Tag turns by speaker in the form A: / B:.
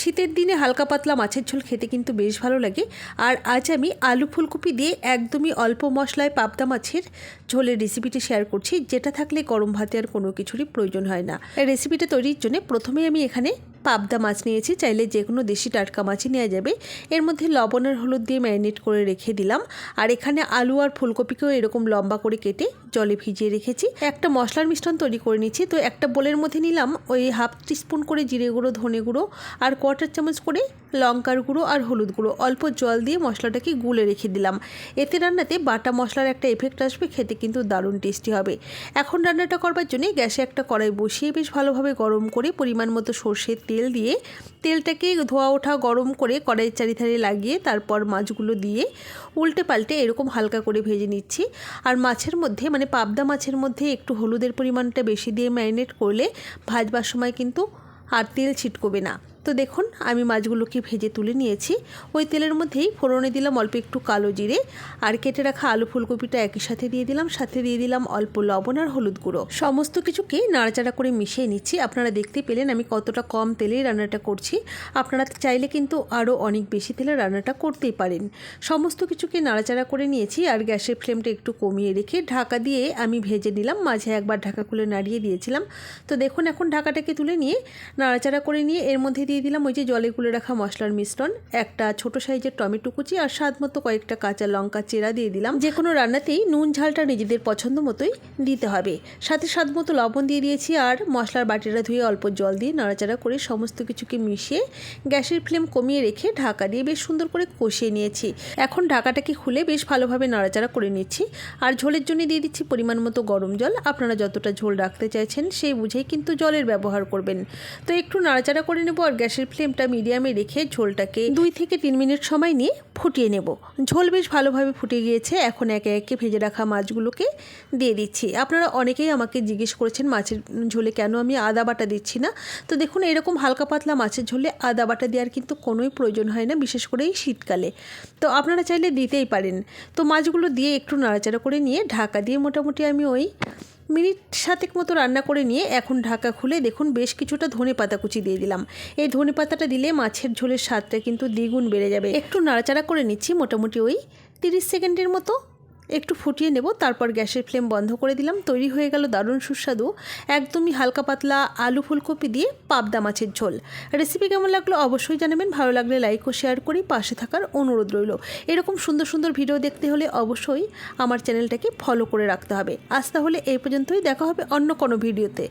A: শীতের দিনে হালকা পাতলা মাছের ঝোল খেতে কিন্তু বেশ ভালো লাগে। আর আজ আমি আলু ফুলকপি দিয়ে একদমই অল্প মশলায় পাবদা মাছের ঝোলের রেসিপিটি শেয়ার করছি। যেটা থাকলে গরম ভাতে আর কোনো কিছুরই প্রয়োজন হয় না। রেসিপিটা তৈরির জন্য প্রথমে আমি এখানে পাবদা মাছ নিয়েছি, চাইলে যে কোনো দেশি টাটকা মাছই নেওয়া যাবে। এর মধ্যে লবণ আর হলুদ দিয়ে ম্যারিনেট করে রেখে দিলাম। আর এখানে আলু আর ফুলকপিকেও এরকম লম্বা করে কেটে জলে ভিজিয়ে রেখেছি। একটা মশলার মিশ্রণ তৈরি করে নিচ্ছি তো একটা বোলের মধ্যে নিলাম ওই হাফ টিস্পুন করে জিরে গুঁড়ো, ধনে গুঁড়ো আর কোয়ার্টার চামচ করে লঙ্কার গুঁড়ো আর হলুদ গুঁড়ো। অল্প জল দিয়ে মশলাটাকে গুলে রেখে দিলাম। এতে রান্নাতে বাটা মশলার একটা এফেক্ট আসবে, খেতে কিন্তু দারুণ টেস্টি হবে। এখন রান্নাটা করবার জন্য গ্যাসে একটা কড়াই বসিয়ে বেশ ভালোভাবে গরম করে পরিমাণ মতো সর্ষের তেল দিয়ে তেলটাকে ধোয়া ওঠা গরম করে কড়াইয়ের চারিধারে লাগিয়ে তারপর মাছগুলো দিয়ে উল্টে পাল্টে এরকম হালকা করে ভেজে নিচ্ছি। আর মাছের মধ্যে মানে পাবদা মাছের মধ্যে একটু হলুদের পরিমাণটা বেশি দিয়ে ম্যারিনেট করলে ভাজবার সময় কিন্তু আর তেল ছিটকবে না। তো দেখুন, আমি মাছগুলোকে ভেজে তুলে নিয়েছি। ওই তেলের মধ্যেই ফোড়নে দিলাম অল্প একটু কালো জিরে আর কেটে রাখা আলু ফুলকপিটা একই সাথে দিয়ে দিলাম। সাথে দিয়ে দিলাম অল্প লবণ আর হলুদ গুঁড়ো। সমস্ত কিছুকে নাড়াচাড়া করে মিশিয়ে নিচ্ছি। আপনারা দেখতে পেলেন আমি কতটা কম তেলেই রান্নাটা করছি। আপনারা চাইলে কিন্তু আরও অনেক বেশি তেলে রান্নাটা করতেই পারেন। সমস্ত কিছুকে নাড়াচাড়া করে নিয়েছি আর গ্যাসের ফ্লেমটা একটু কমিয়ে রেখে ঢাকা দিয়ে আমি ভেজে নিলাম। মাঝে একবার ঢাকা খুলে নাড়িয়ে দিয়েছিলাম। তো দেখুন, এখন ঢাকাটাকে তুলে নিয়ে নাড়াচাড়া করে নিয়ে এর মধ্যে দিয়ে দিলাম ওই যে জলে গুলে রাখা মশলার মিশ্রণ। একটা ছোট সাইজের টমেটো কুচি আর স্বাদ মতো কয়েকটা কাঁচা লঙ্কা চেরা দিয়ে দিলাম। যে কোনো রান্নাতেই নুন, ঝালটা নিজেদের পছন্দ মতোই দিতে হবে। সাথে স্বাদ মতো লবণ দিয়ে দিয়েছি আর মশলার বাটিটা ধুয়ে অল্প জল দিয়ে নাড়াচাড়া করে সমস্ত কিছুকে মিশিয়ে গ্যাসের ফ্লেম কমিয়ে রেখে ঢাকা দিয়ে বেশ সুন্দর করে কষিয়ে নিয়েছি। এখন ঢাকাটাকে খুলে বেশ ভালোভাবে নাড়াচাড়া করে নিচ্ছি। আর ঝোলের জন্য দিয়ে দিচ্ছি পরিমাণ মতো গরম জল। আপনারা যতটা ঝোল রাখতে চাইছেন সেই বুঝেই কিন্তু জলের ব্যবহার করবেন। তো একটু নাড়াচাড়া করে নেব আর গ্যাসের ফ্লেমটা মিডিয়ামে রেখে ঝোলটাকে দুই থেকে তিন মিনিট সময় নিয়ে ফুটিয়ে নেব। ঝোল বেশ ভালোভাবে ফুটে গিয়েছে। এখন একে একে ভেজে রাখা মাছগুলোকে দিয়ে দিচ্ছি। আপনারা অনেকেই আমাকে জিজ্ঞেস করেছেন, মাছের ঝোলে কেন আমি আদা বাটা দিচ্ছি না? তো দেখুন, এরকম হালকা পাতলা মাছের ঝোলে আদা বাটা দেওয়ার কিন্তু কোনোই প্রয়োজন হয় না, বিশেষ করে এই শীতকালে। তো আপনারা চাইলে দিতেই পারেন। তো মাছগুলো দিয়ে একটু নাড়াচাড়া করে নিয়ে ঢাকা দিয়ে মোটামুটি আমি ওই মিনিট সাতেক মতো রান্না করে নিয়ে এখন ঢাকা খুলে দেখুন বেশ কিছুটা ধনে পাতা কুচি দিয়ে দিলাম। এই ধনে পাতাটা দিলে মাছের ঝোলের স্বাদটা কিন্তু দ্বিগুণ বেড়ে যাবে। একটু নাড়াচাড়া করে নিচ্ছি মোটামুটি ওই তিরিশ সেকেন্ডের মতো। একটু ফুটিয়ে নেব, তারপর গ্যাসের ফ্লেম বন্ধ করে দিলাম। তৈরি হয়ে গেল দারুণ সুস্বাদু, একদমই হালকা পাতলা আলু ফুলকপি দিয়ে পাবদা মাছের ঝোল। রেসিপি কেমন লাগল অবশ্যই জানাবেন, ভালো লাগলে লাইক ও শেয়ার করি পাশে থাকার অনুরোধ রইল। এরকম সুন্দর সুন্দর ভিডিও দেখতে হলে অবশ্যই আমার চ্যানেলটাকে ফলো করে রাখতে হবে। আজ তাহলে এই পর্যন্তই, দেখা হবে অন্য কোনো ভিডিওতে